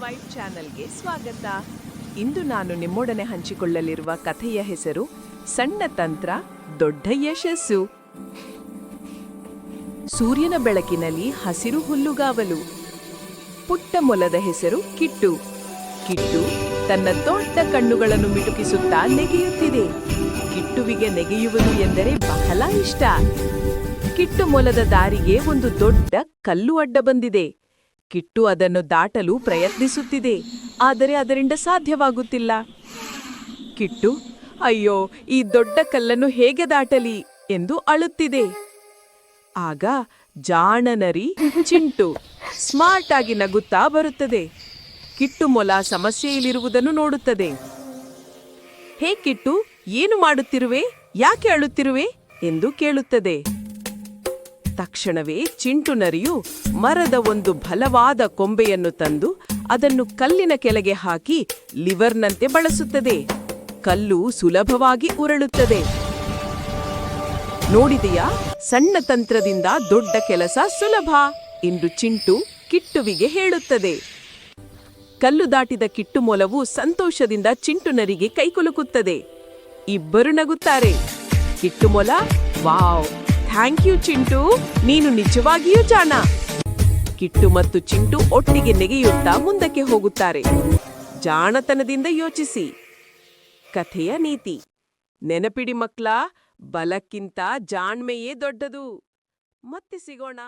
White ಚಾನೆಲ್ಗೆ ಸ್ವಾಗತ. ಇಂದು ನಾನು ನಿಮ್ಮೊಡನೆ ಹಂಚಿಕೊಳ್ಳಲಿರುವ ಕಥೆಯ ಹೆಸರು ಸಣ್ಣ ತಂತ್ರ, ದೊಡ್ಡ ಯಶಸ್ಸು. ಸೂರ್ಯನ ಬೆಳಕಿನಲ್ಲಿ ಹಸಿರು ಹುಲ್ಲುಗಾವಲು. ಪುಟ್ಟ ಮೊಲದ ಹೆಸರು ಕಿಟ್ಟು. ಕಿಟ್ಟು ತನ್ನ ದೊಡ್ಡ ಕಣ್ಣುಗಳನ್ನು ಮಿಟುಕಿಸುತ್ತಾ ನೆಗೆಯುತ್ತಿದೆ. ಕಿಟ್ಟುವಿಗೆ ನೆಗೆಯುವುದು ಎಂದರೆ ಬಹಳ ಇಷ್ಟ. ಕಿಟ್ಟು ಮೊಲದ ದಾರಿಗೆ ಒಂದು ದೊಡ್ಡ ಕಲ್ಲು ಅಡ್ಡ ಬಂದಿದೆ. ಕಿಟ್ಟು ಅದನ್ನು ದಾಟಲು ಪ್ರಯತ್ನಿಸುತ್ತಿದೆ, ಆದರೆ ಅದರಿಂದ ಸಾಧ್ಯವಾಗುತ್ತಿಲ್ಲ. ಕಿಟ್ಟು, ಅಯ್ಯೋ, ಈ ದೊಡ್ಡ ಕಲ್ಲನ್ನು ಹೇಗೆ ದಾಟಲಿ ಎಂದು ಅಳುತ್ತಿದೆ. ಆಗ ಜಾಣನರಿ ಚಿಂಟು ಸ್ಮಾರ್ಟ್ ಆಗಿ ನಗುತ್ತಾ ಬರುತ್ತದೆ. ಕಿಟ್ಟು ಮೊಲ ಸಮಸ್ಯೆಯಲ್ಲಿರುವುದನ್ನು ನೋಡುತ್ತದೆ. ಹೇ ಕಿಟ್ಟು, ಏನು ಮಾಡುತ್ತಿರುವೆ? ಯಾಕೆ ಅಳುತ್ತಿರುವೆ? ಎಂದು ಕೇಳುತ್ತದೆ. ತಕ್ಷಣವೇ ಚಿಂಟು ನರಿಯು ಮರದ ಒಂದು ಬಲವಾದ ಕೊಂಬೆಯನ್ನು ತಂದು ಅದನ್ನು ಕಲ್ಲಿನ ಕೆಳಗೆ ಹಾಕಿ ಲಿವರ್ನಂತೆ ಬಳಸುತ್ತದೆ. ಕಲ್ಲು ಸುಲಭವಾಗಿ ಉರಳುತ್ತದೆ. ನೋಡಿದೆಯಾ? ಸಣ್ಣ ತಂತ್ರದಿಂದ ದೊಡ್ಡ ಕೆಲಸ ಸುಲಭ ಎಂದು ಚಿಂಟು ಕಿಟ್ಟುವಿಗೆ ಹೇಳುತ್ತದೆ. ಕಲ್ಲು ದಾಟಿದ ಕಿಟ್ಟು ಮೊಲವು ಸಂತೋಷದಿಂದ ಚಿಂಟುನರಿಗೆ ಕೈಕುಲುಕುತ್ತದೆ. ಇಬ್ಬರು ನಗುತ್ತಾರೆ. ಕಿಟ್ಟು ಮೊಲ, ವಾವ್! Thank you Chintu. ನೀನು ನಿಜವಾಗಿಯೂ ಜಾಣ. ಕಿಟ್ಟು ಮತ್ತು ಚಿಂಟು ಒಟ್ಟಿಗೆ ನೆಗೆಯುತ್ತಾ ಮುಂದಕ್ಕೆ ಹೋಗುತ್ತಾರೆ. ಜಾಣತನದಿಂದ ಯೋಚಿಸಿ. ಕಥೆಯ ನೀತಿ. ನೆನಪಿಡಿ ಮಕ್ಕಳ, ಬಲಕ್ಕಿಂತ ಜಾಣ್ಮೆಯೇ ದೊಡ್ಡದು. ಮತ್ತೆ ಸಿಗೋಣ.